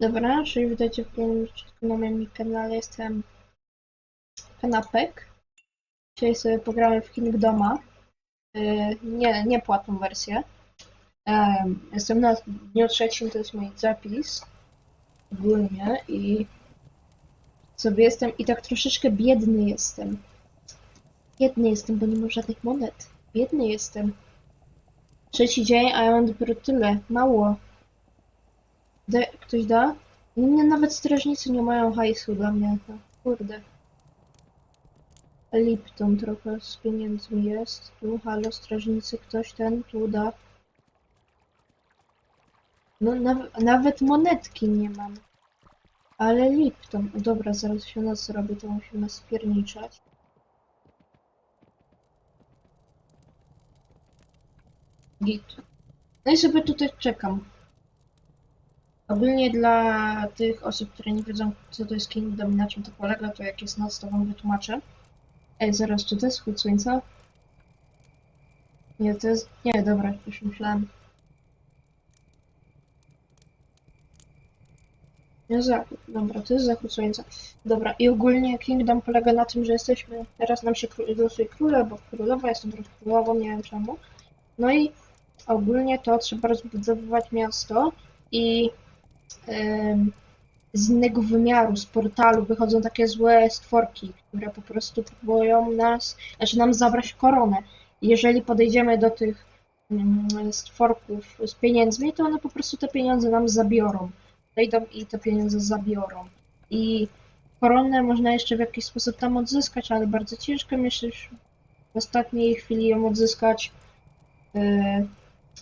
Dobra, czyli witajcie w kolejnym odcinku na moim kanale. Jestem Kanapek. Dzisiaj sobie pogramy w Kingdoma. Yy, nie, nie płatną wersję. Em, jestem na dniu trzecim, to jest mój zapis. Ogólnie i sobie jestem i tak troszeczkę biedny jestem. Biedny jestem, bo nie mam żadnych monet. Biedny jestem. Trzeci dzień, a ja mam dopiero tyle. Mało. Da, ktoś da? Nie, nawet strażnicy nie mają hajsu dla mnie. No, kurde. Lipton trochę z pieniędzmi jest. Tu, halo, strażnicy, ktoś ten tu da. No, naw nawet monetki nie mam. Ale Lipton. Dobra, zaraz się noc robi, to musimy spierniczać. Git. No i sobie tutaj czekam. Ogólnie dla tych osób, które nie wiedzą, co to jest Kingdom i na czym to polega, to jak jest noc, to wam wytłumaczę. Ej, zaraz, czy to jest wschód słońca? Nie, to jest... Nie, dobra, już myślałem. Nie, zachód. Dobra, to jest zachód słońca. Dobra, i ogólnie Kingdom polega na tym, że jesteśmy... Teraz nam się losuje króla, bo królowa, jestem teraz królową, nie wiem czemu. No i ogólnie to trzeba rozbudowywać miasto i z innego wymiaru, z portalu wychodzą takie złe stworki, które po prostu próbują nas, znaczy nam zabrać koronę. Jeżeli podejdziemy do tych stworków z pieniędzmi, to one po prostu te pieniądze nam zabiorą. Wejdą i te pieniądze zabiorą. I koronę można jeszcze w jakiś sposób tam odzyskać, ale bardzo ciężko myślisz w ostatniej chwili ją odzyskać. Yy,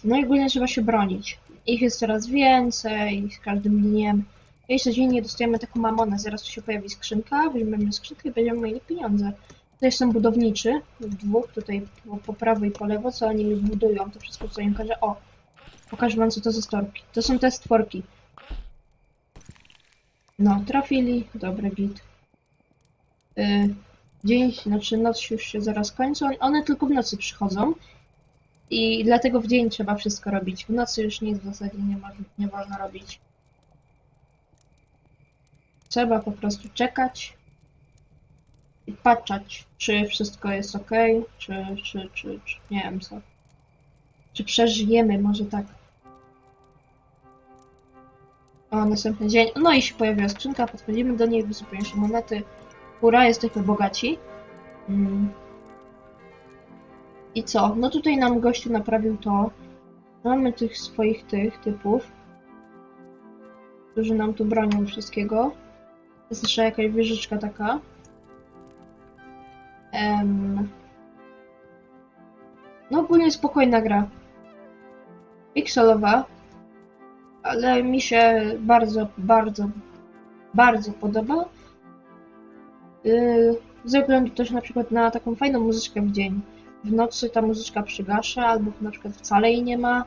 No i ogólnie trzeba się bronić. Ich jest coraz więcej, z każdym dniem. I codziennie dostajemy taką mamonę. Zaraz tu się pojawi skrzynka, weźmiemy skrzynkę i będziemy mieli pieniądze. Tutaj są budowniczy, dwóch, tutaj po, po prawo i po lewo, co oni mi budują, to wszystko co im każę. O, pokażę wam co to za stworki. To są te stworki. No, trafili, dobry git. Yy, dzień, znaczy noc już się zaraz kończy, one tylko w nocy przychodzą. I dlatego w dzień trzeba wszystko robić. W nocy już nic w zasadzie nie, mo- nie wolno robić. Trzeba po prostu czekać i patrzeć, czy wszystko jest ok, czy, czy, czy, czy nie wiem co. Czy przeżyjemy, może tak. O, następny dzień. No i się pojawiła skrzynka, podchodzimy do niej, wysypują się monety. Ura, jesteśmy bogaci. Mm. I co? No tutaj nam gościu naprawił to. Mamy tych swoich tych typów, którzy nam tu bronią wszystkiego. Jest jeszcze jakaś wieżyczka taka. Em... No ogólnie spokojna gra. Pixelowa. Ale mi się bardzo, bardzo, bardzo podoba. Yy, ze względu też na przykład na taką fajną muzyczkę w dzień w nocy ta muzyczka przygasza, albo na przykład wcale jej nie ma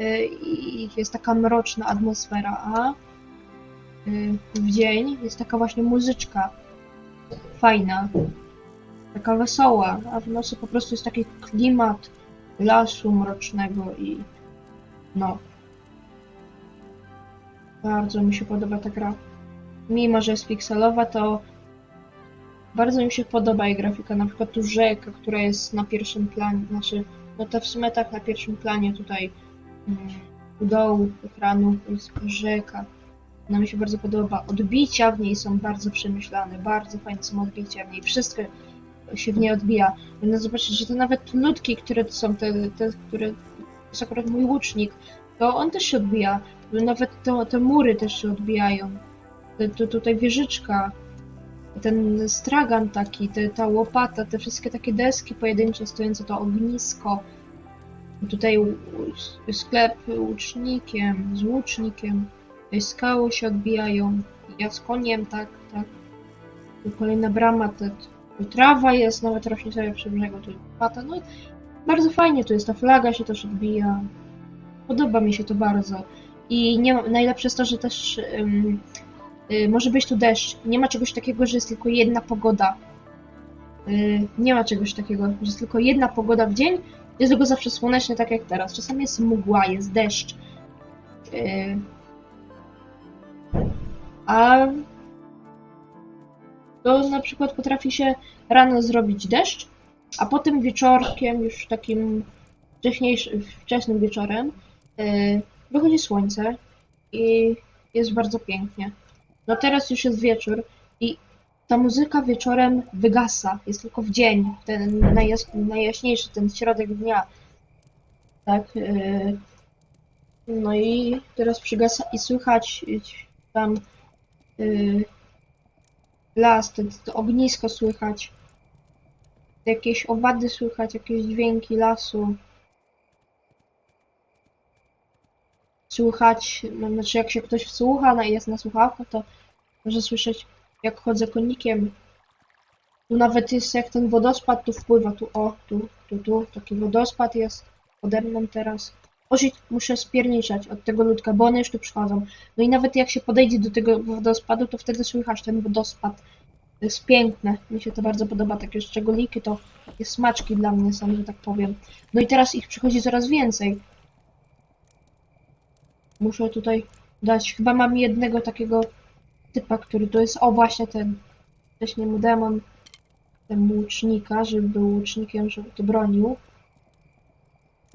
y, i jest taka mroczna atmosfera, a y, w dzień jest taka właśnie muzyczka fajna, taka wesoła, a w nocy po prostu jest taki klimat lasu mrocznego i no. Bardzo mi się podoba ta gra. Mimo, że jest pikselowa, to bardzo mi się podoba jej grafika, na przykład tu rzeka, która jest na pierwszym planie, znaczy, no to w sumie tak na pierwszym planie tutaj mm, u dołu ekranu jest rzeka. Ona mi się bardzo podoba. Odbicia w niej są bardzo przemyślane, bardzo fajne są odbicia w niej, wszystko się w niej odbija. Można zobaczyć, że to nawet ludki, które to są te, te które to jest akurat mój łucznik, to on też się odbija. Nawet to, te mury też się odbijają. Te, to, tutaj wieżyczka, ten stragan taki, te, ta łopata, te wszystkie takie deski pojedyncze stojące, to ognisko. Tutaj sklep łucznikiem, z łucznikiem. Skały się odbijają. Ja z koniem, tak, tak. Tu kolejna brama, te, tu trawa jest, nawet rośnie sobie przy brzegu, tu łopata. No bardzo fajnie tu jest, ta flaga się też odbija. Podoba mi się to bardzo. I nie najlepsze jest to, że też może być tu deszcz. Nie ma czegoś takiego, że jest tylko jedna pogoda. Y, Nie ma czegoś takiego, że jest tylko jedna pogoda w dzień. Jest tylko zawsze słonecznie, tak jak teraz. Czasami jest mgła, jest deszcz. Y, A to na przykład potrafi się rano zrobić deszcz, a potem wieczorkiem, już takim wczesnym wieczorem, wychodzi słońce i jest bardzo pięknie. No teraz już jest wieczór i ta muzyka wieczorem wygasa. Jest tylko w dzień, ten najjas- najjaśniejszy, ten środek dnia. Tak. yy, No i teraz przygasa i słychać tam yy, las, to, to ognisko słychać. Jakieś owady słychać, jakieś dźwięki lasu. Słychać, no, znaczy jak się ktoś wsłucha, no, i jest na słuchawkach, to może słyszeć jak chodzę konikiem. Tu nawet jest jak ten wodospad tu wpływa, tu o, tu, tu, tu, taki wodospad jest pode mną teraz. Ożyć muszę spierniczać od tego ludka, bo one już tu przychodzą. No i nawet jak się podejdzie do tego wodospadu, to wtedy słychać ten wodospad. To jest piękne, mi się to bardzo podoba, takie szczególiki to takie smaczki dla mnie są, że tak powiem. No i teraz ich przychodzi coraz więcej. Muszę tutaj dać, chyba mam jednego takiego typa, który to jest, o właśnie ten, wcześniej mu demon, ten łucznika, żeby był łucznikiem, żeby to bronił.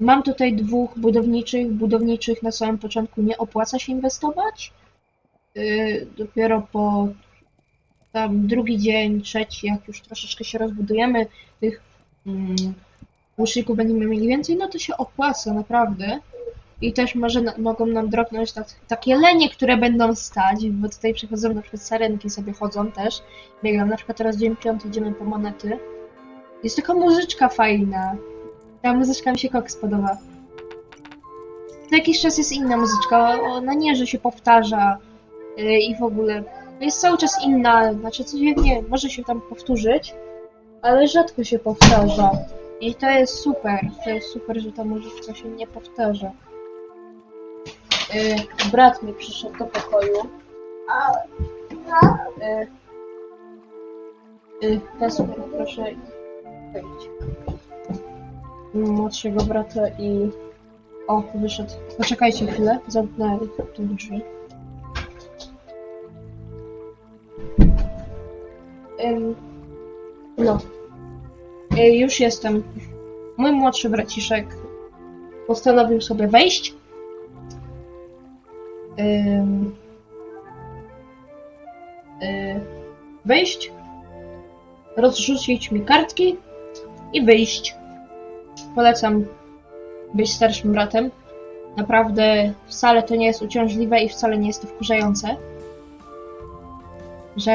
Mam tutaj dwóch budowniczych, budowniczych na samym początku nie opłaca się inwestować. Yy, dopiero po tam drugi dzień, trzeci, jak już troszeczkę się rozbudujemy, tych mm, łuczników będziemy mieli więcej, no to się opłaca naprawdę. I też może na, mogą nam dropnąć tak, takie lenie, które będą stać, bo tutaj przychodzą na przykład sarenki sobie chodzą też. Biegam, na przykład teraz dzień piąty idziemy po monety. Jest taka muzyczka fajna. Ta muzyczka mi się koks podoba. Co jakiś czas jest inna muzyczka, ona nie, że się powtarza yy, i w ogóle. Jest cały czas inna, znaczy codziennie może się tam powtórzyć, ale rzadko się powtarza. I to jest super, to jest super, że ta muzyczka się nie powtarza. Y, brat mi przyszedł do pokoju. Y, y, Kasper, proszę wejść. Młodszego brata i... O, wyszedł. Poczekajcie chwilę, zamknę tu drzwi. Ym, no. Y, już jestem. Mój młodszy braciszek postanowił sobie wejść. Y, wejść, rozrzucić mi kartki i wyjść. Polecam być starszym bratem. Naprawdę wcale to nie jest uciążliwe i wcale nie jest to wkurzające. Że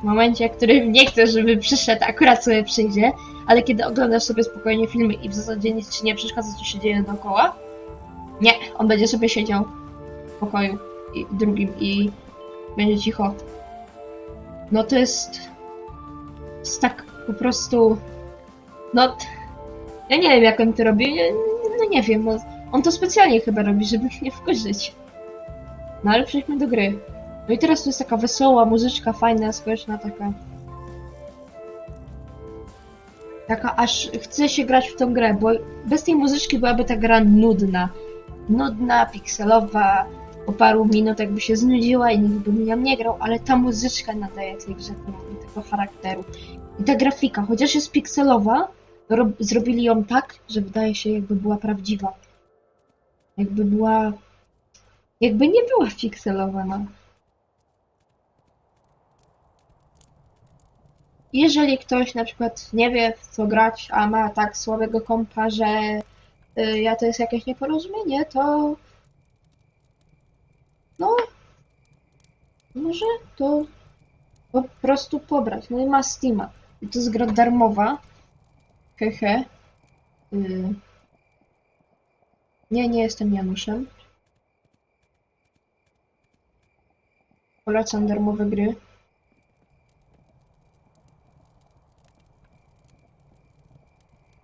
w momencie, w którym nie chcesz, żeby przyszedł, akurat sobie przyjdzie, ale kiedy oglądasz sobie spokojnie filmy i w zasadzie nic ci nie przeszkadza, co się dzieje dookoła, nie, on będzie sobie siedział pokoju i drugim i będzie cicho. No to jest, jest tak po prostu, no ja nie wiem jak on to robi, no nie wiem, no, on to specjalnie chyba robi, żeby mnie wkurzyć. No ale przejdźmy do gry. No i teraz to jest taka wesoła muzyczka, fajna, społeczna taka. Taka aż chce się grać w tą grę, bo bez tej muzyczki byłaby ta gra nudna. Nudna, pikselowa, po paru minutach by się znudziła i nikt by nią nie grał, ale ta muzyczka nadaje tej grze tego- charakteru. I ta grafika, chociaż jest pikselowa, zrobili ją tak, że wydaje się jakby była prawdziwa. Jakby była... Jakby nie była pikselowa, no. Jeżeli ktoś na przykład nie wie w co grać, a ma tak słabego kompa, że y, ja to jest jakieś nieporozumienie, to no może to po prostu pobrać. No i ma Steama. I to jest gra darmowa. Hehe. Y. Nie, nie jestem Januszem. Polecam darmowe gry.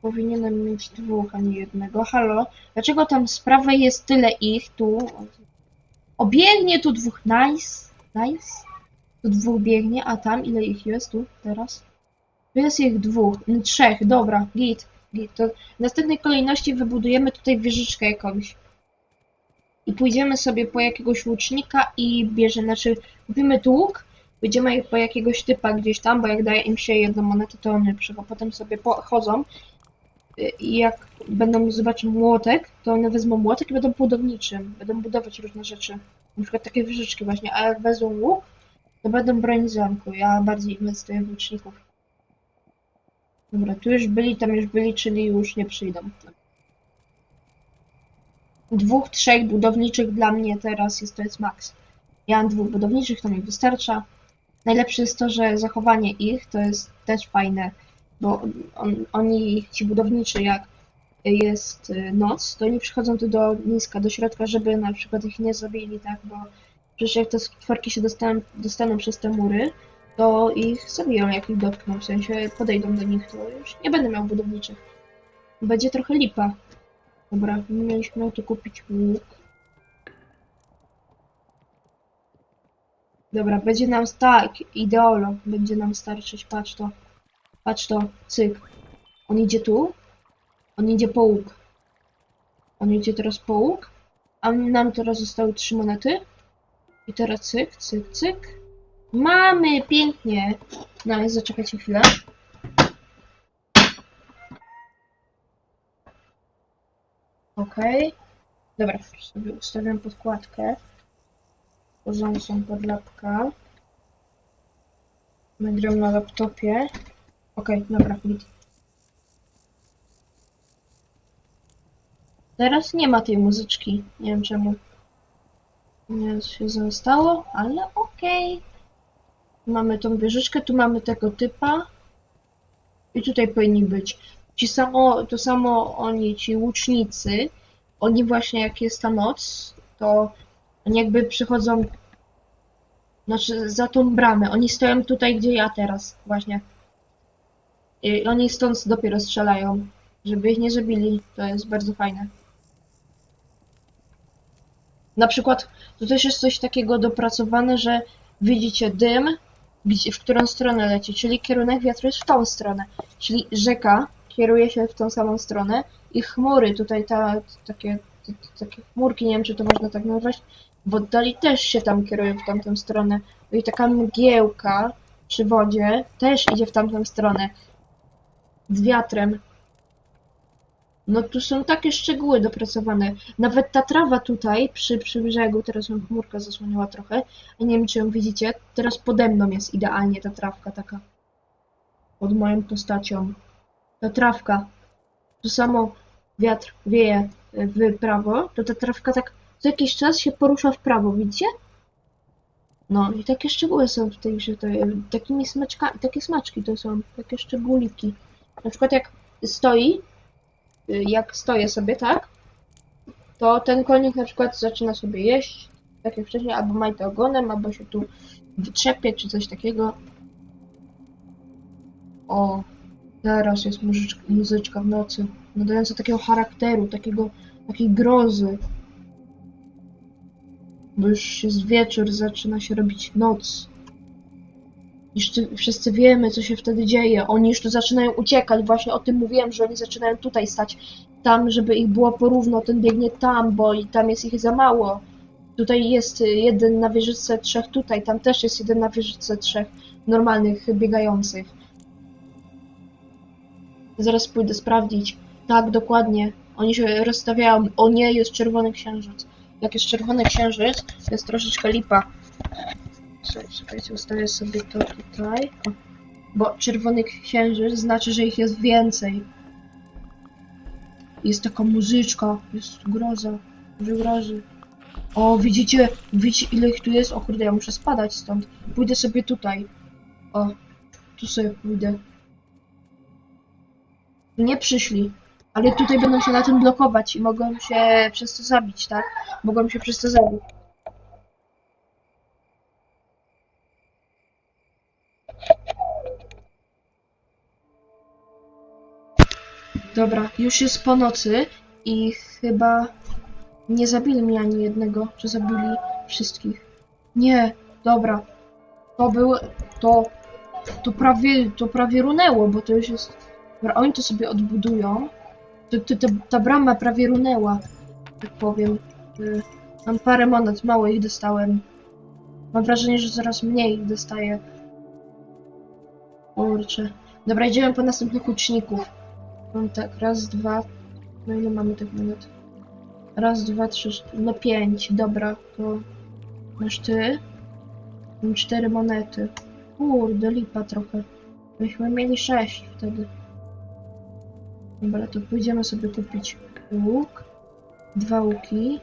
Powinienem mieć dwóch, a nie jednego. Halo? Dlaczego tam z prawej jest tyle ich tu? O, biegnie tu dwóch. Nice. Nice. Tu dwóch biegnie, a tam ile ich jest tu teraz? Jest ich dwóch. Mm, Trzech, dobra. Git. Git. To w następnej kolejności wybudujemy tutaj wieżyczkę jakąś. i pójdziemy sobie po jakiegoś łucznika i bierzemy, znaczy kupimy tu pójdziemy po jakiegoś typa gdzieś tam, bo jak daje im się jedną monetę, to przychodzą, potem sobie chodzą i jak będą zobaczyć młotek, to one wezmą młotek i będą budowniczym, będą budować różne rzeczy, na przykład takie wieżyczki właśnie, a jak wezmą łuk, to będą bronić zamku, ja bardziej inwestuję w łuczników. Dobra, tu już byli, tam już byli, czyli już nie przyjdą. Dwóch, trzech budowniczych dla mnie teraz jest to jest maks. Ja mam dwóch budowniczych, to mi wystarcza. Najlepsze jest to, że zachowanie ich to jest też fajne, bo on, oni, ci budowniczy, jak jest y, noc, to oni przychodzą tu do niska, do środka, żeby na przykład ich nie zabili, tak, bo przecież jak te stworki się dostaną, dostaną przez te mury, to ich zabiją, jak ich dotkną, w sensie podejdą do nich, to już nie będę miał budowniczych. Będzie trochę lipa. Dobra, mieliśmy tu kupić łuk. Dobra, będzie nam tak, ideolo, będzie nam starczyć, patrz to. Patrz to, cyk. On idzie tu, on idzie po łuk. On idzie teraz po łuk, a nam teraz zostały trzy monety. I teraz cyk, cyk, cyk. Mamy, pięknie. No zaczekajcie chwilę. Okej. Dobra, sobie ustawiam podkładkę. Porządną podlapka. Nagram na laptopie. Okej, dobra, git. Teraz nie ma tej muzyczki. Nie wiem czemu. Nie się zostało, ale okej. Mamy tą wieżyczkę, tu mamy tego typa. I tutaj powinni być. Ci samo, to samo oni, ci łucznicy, oni właśnie jak jest ta noc, to oni jakby przychodzą, znaczy za tą bramę. Oni stoją tutaj, gdzie ja teraz, właśnie. I oni stąd dopiero strzelają, żeby ich nie zabili. To jest bardzo fajne. Na przykład, tu też jest coś takiego dopracowane, że widzicie dym, w którą stronę leci, czyli kierunek wiatru jest w tą stronę. Czyli rzeka kieruje się w tą samą stronę i chmury, tutaj ta, takie, takie chmurki, nie wiem czy to można tak nazwać, w oddali też się tam kierują w tamtą stronę. No i taka mgiełka przy wodzie też idzie w tamtą stronę. Z wiatrem. No tu są takie szczegóły dopracowane. Nawet ta trawa tutaj przy, przy brzegu, teraz ją chmurka zasłoniła trochę, a nie wiem czy ją widzicie, teraz pode mną jest idealnie ta trawka taka. Pod moją postacią. Ta trawka. To samo wiatr wieje w prawo, to ta trawka tak co jakiś czas się porusza w prawo, widzicie? No i takie szczegóły są w tej grze, to, takimi smaczkami, takie smaczki to są, takie szczególiki. Na przykład jak stoi, y, jak stoję sobie, tak? To ten konik na przykład zaczyna sobie jeść, tak jak wcześniej, albo majta ogonem, albo się tu wytrzepie, czy coś takiego. O, teraz jest muzyczka, muzyczka w nocy, nadająca takiego charakteru, takiego, takiej grozy. Bo już jest wieczór, zaczyna się robić noc. Już wszyscy wiemy, co się wtedy dzieje. Oni już tu zaczynają uciekać. Właśnie o tym mówiłem, że oni zaczynają tutaj stać. Tam, żeby ich było porówno, ten biegnie tam, bo i tam jest ich za mało. Tutaj jest jeden na wieżyczce, trzech tutaj. Tam też jest jeden na wieżyczce, trzech normalnych biegających. Zaraz pójdę sprawdzić. Tak, dokładnie. Oni się rozstawiają. O nie, jest czerwony księżyc. Jak jest czerwony księżyc, jest troszeczkę lipa. Czekaj, Czekajcie, ustawię sobie to tutaj. O. Bo czerwony księżyc znaczy, że ich jest więcej. Jest taka muzyczka, jest groza, grozy. O, widzicie, widzicie ile ich tu jest? O kurde, ja muszę spadać stąd. Pójdę sobie tutaj. O, tu sobie pójdę. Nie przyszli. Ale tutaj będą się na tym blokować i mogą się przez to zabić, tak? Mogą się przez to zabić. Dobra, już jest po nocy i chyba nie zabili mnie ani jednego, czy zabili wszystkich. Nie, dobra. To był, to, to prawie, to prawie runęło, bo to już jest, dobra, oni to sobie odbudują. To, to, to, ta brama prawie runęła, tak powiem. Y, Mam parę monet, mało ich dostałem. Mam wrażenie, że coraz mniej ich dostaję. Kurczę. Dobra, idziemy po następnych łuczników. Mam tak, raz, dwa. No ile mamy tych monet? Raz, dwa, trzy, no pięć. Dobra, to masz ty. Mam cztery monety. Kurde, lipa trochę. Myśmy mieli sześć wtedy. Dobra, to pójdziemy sobie kupić łuk. Dwa łuki.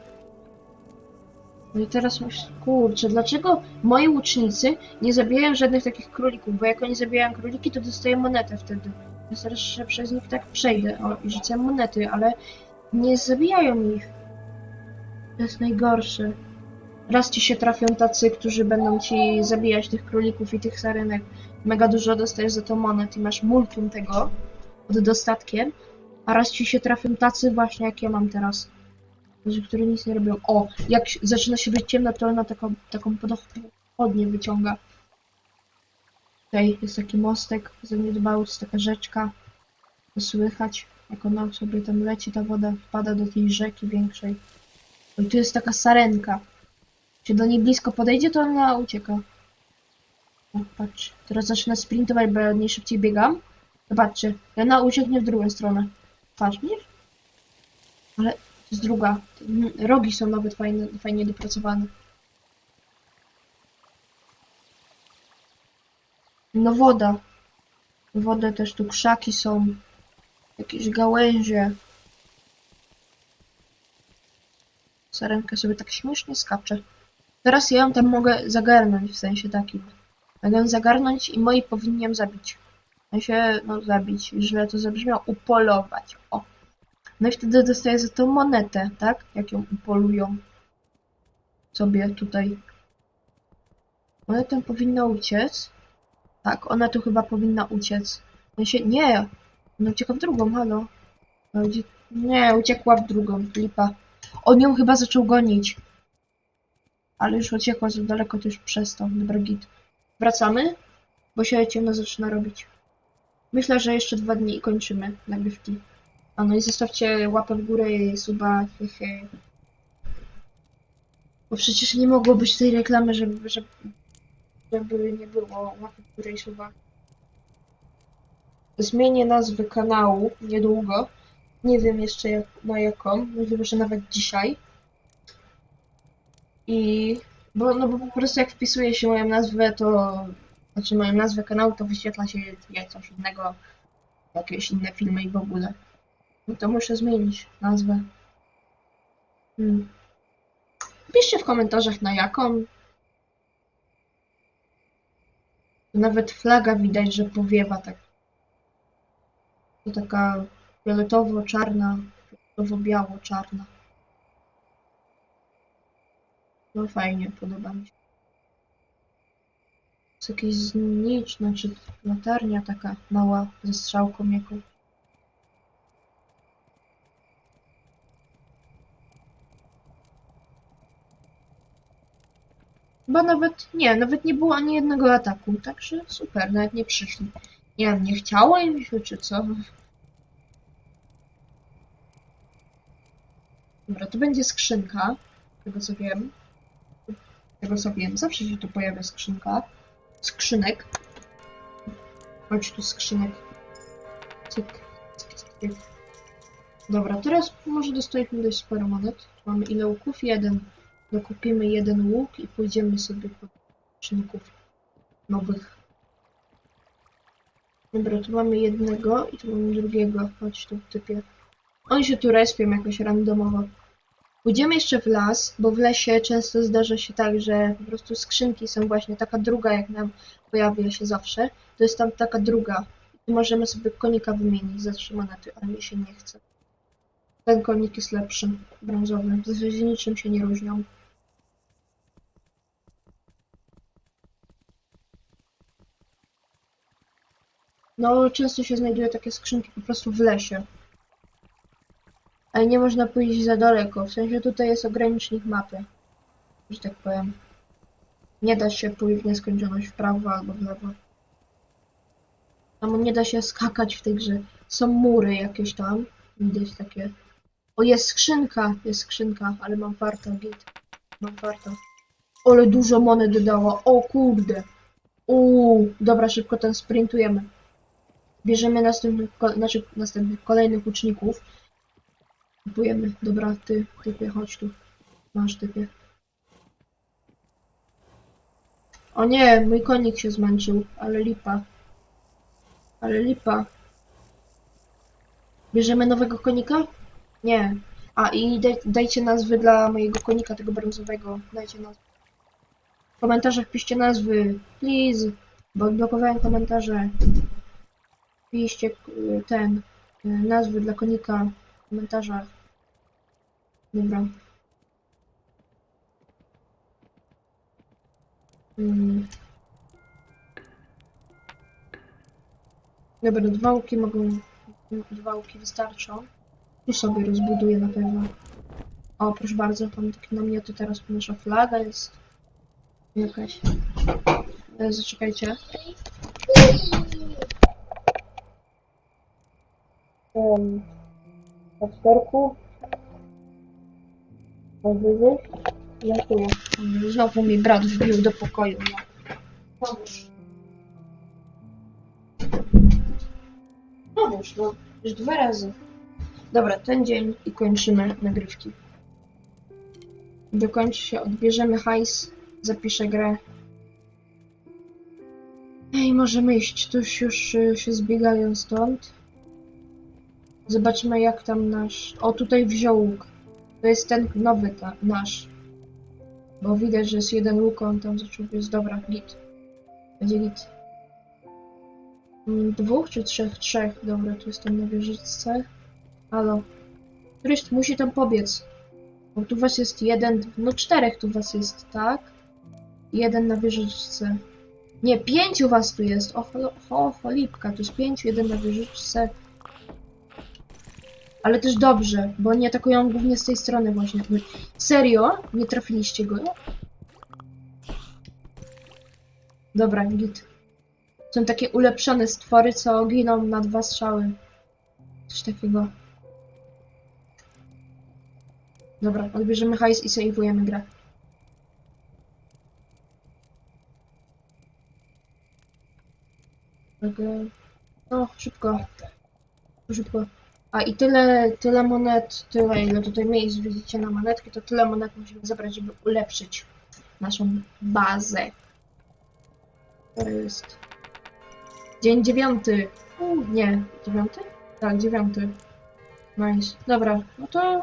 No i teraz myślę, kurczę, dlaczego moi łucznicy nie zabijają żadnych takich królików? Bo jak oni zabijają króliki, to dostaję monetę wtedy. Teraz że przez nich tak przejdę. O, i rzucam monety, ale nie zabijają ich. To jest najgorsze. Raz ci się trafią tacy, którzy będą ci zabijać tych królików i tych sarenek. Mega dużo dostajesz za to monet i masz multum tego pod dostatkiem. A raz ci się trafią tacy właśnie jak ja mam teraz. Że które nic nie robią. O, jak się- zaczyna się być ciemno, to ona taką, taką pochodnię wyciąga. Tutaj jest taki mostek zaniedbały, jest taka rzeczka. To słychać, jak ona sobie tam leci, ta woda wpada do tej rzeki większej. O, I tu jest taka sarenka. Czy do niej blisko podejdzie, to ona ucieka. O, patrz. Teraz zaczyna sprintować, bo ja od niej szybciej biegam. Zobaczcie, ona ucieknie w drugą stronę. Patrz? Ale to jest druga. Rogi są nawet fajne, fajnie dopracowane. No woda. Woda też tu krzaki są. Jakieś gałęzie. Sarenka sobie tak śmiesznie skacze. Teraz ja ją tam mogę zagarnąć, w sensie takim. Mogę ją zagarnąć i moi powinni ją zabić. W sensie, no zabić, źle to zabrzmiało, upolować. O. No i wtedy dostaję za to monetę, tak? Jak ją upolują. Sobie tutaj. Tam powinna uciec. Tak, ona tu chyba powinna uciec. W sensie, nie! Ona ucieka w drugą, halo. No, Nie, uciekła w drugą, lipa. On ją chyba zaczął gonić. Ale już uciekła za daleko, to już przestał. Dobra, git. Wracamy, bo się ciemno zaczyna robić. Myślę, że jeszcze dwa dni i kończymy nagrywki. A no i zostawcie łapę w górę i suba, hehe. Bo przecież nie mogło być tej reklamy, żeby, żeby, żeby nie było i suba. Zmienię nazwę kanału niedługo. Nie wiem jeszcze jak, na jaką. Możliwe, że nawet dzisiaj. I... Bo, no bo po prostu jak wpisuje się moją nazwę, to... Znaczy moją nazwę kanału, to wyświetla się jak coś innego. Jakieś inne filmy i w ogóle. No to muszę zmienić nazwę. Hmm. Piszcie w komentarzach na jaką. Nawet flaga widać, że powiewa tak. To taka fioletowo-czarna, fioletowo-biało-czarna. No fajnie, podoba mi się. Jest jakieś znicz, znaczy latarnia taka mała ze strzałką jakąś. Chyba nawet, nie, nawet nie było ani jednego ataku, także super, nawet nie przyszli. Nie wiem, nie chciało im się, czy co? Dobra, to będzie skrzynka, tego co wiem. Tego co wiem, zawsze się tu pojawia skrzynka. Skrzynek. Chodź tu skrzynek. Cyk, cyk, cyk, cyk. Dobra, teraz może dostaliśmy dość sporo monet. Tu mamy ile łuków? Jeden. Dokupimy jeden łuk i pójdziemy sobie po skrzynków nowych. Dobra, tu mamy jednego i tu mamy drugiego. Chodź tu, typie. Oni się tu respią jakoś randomowo. Pójdziemy jeszcze w las, bo w lesie często zdarza się tak, że po prostu skrzynki są właśnie taka druga, jak nam pojawia się zawsze. To jest tam taka druga. I możemy sobie konika wymienić za trzy monety, ale mi się nie chce. Ten konik jest lepszy, brązowy. W zasadzie niczym się nie różnią. No, często się znajduje takie skrzynki po prostu w lesie. Ale nie można pójść za daleko, w sensie tutaj jest ogranicznik mapy. Że tak powiem. Nie da się pójść w nieskończoność w prawo albo w lewo. Tam nie da się skakać w tej grze. Są mury jakieś tam. Widać takie. O, jest skrzynka, jest skrzynka, ale mam farta, git. Mam warto. Ale dużo monet dała, o kurde. Uuu, dobra, szybko ten sprintujemy. Bierzemy następnych, znaczy następnych, kolejnych łuczników. Kupujemy. Dobra, ty, typie, chodź tu. Masz typie. O nie, mój konik się zmęczył, ale lipa. Ale lipa. Bierzemy nowego konika? Nie. A i daj, dajcie nazwy dla mojego konika, tego brązowego. Dajcie nazwy. W komentarzach piszcie nazwy. Please. Bo odblokowałem komentarze. Piszcie y, ten. y, Nazwy dla konika w komentarzach. Dobra. Mm. Dobra, dwa łuki mogą... Dwa łuki wystarczą. Tu sobie rozbuduję na pewno. O, proszę bardzo, tam takie namioty teraz nasza flaga jest. Jakaś. E, Zaczekajcie. Um, na czterku. Wyżej. Dziękuję. Znowu mi brat wbił do pokoju. No. Pomóż. Pomóż, no. Już dwa razy. Dobra, ten dzień i kończymy nagrywki. Dokończy się, odbierzemy hajs, zapiszę grę. Ej, możemy iść, tuż już y, się zbiegają stąd. Zobaczmy jak tam nasz... O, tutaj wziął łuk. To jest ten nowy ta, nasz. Bo widać, że jest jeden łuk, on tam zaczął, jest dobra, git. Będzie git. Mm, Dwóch czy trzech? Trzech, dobra, tu jestem na wieżyczce. Halo. Któryś musi tam pobiec. Bo tu was jest jeden, no czterech tu was jest, tak? Jeden na wieżyczce. Nie, pięciu was tu jest. O, ho, ho, cholipka, tu jest pięciu, jeden na wieżyczce. Ale też dobrze, bo oni atakują głównie z tej strony właśnie. Serio? Nie trafiliście go? Dobra, git. Są takie ulepszone stwory, co giną na dwa strzały. Coś takiego. Dobra, odbierzemy hajs i save'ujemy grę. E, No, szybko. Szybko. A i tyle, tyle monet, tyle ile tutaj miejsc widzicie na monetki, to tyle monet musimy zebrać, żeby ulepszyć naszą bazę. To jest dzień dziewiąty. U, nie, dziewiąty? Tak, dziewiąty. Nice. Dobra, no to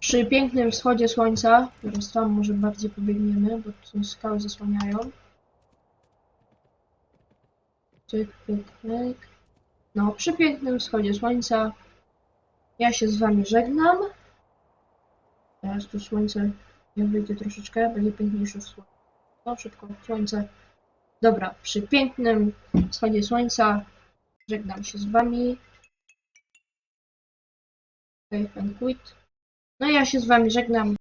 przy pięknym wschodzie słońca, teraz tam może bardziej pobiegniemy, bo tu skały zasłaniają. Pyk, pyk. No, przy pięknym wschodzie słońca ja się z wami żegnam. Teraz tu słońce, jak wyjdzie troszeczkę, będzie piękniejsze słońce. No, szybko, słońce. Dobra, przy pięknym wschodzie słońca żegnam się z wami. Save and quit. No ja się z wami żegnam.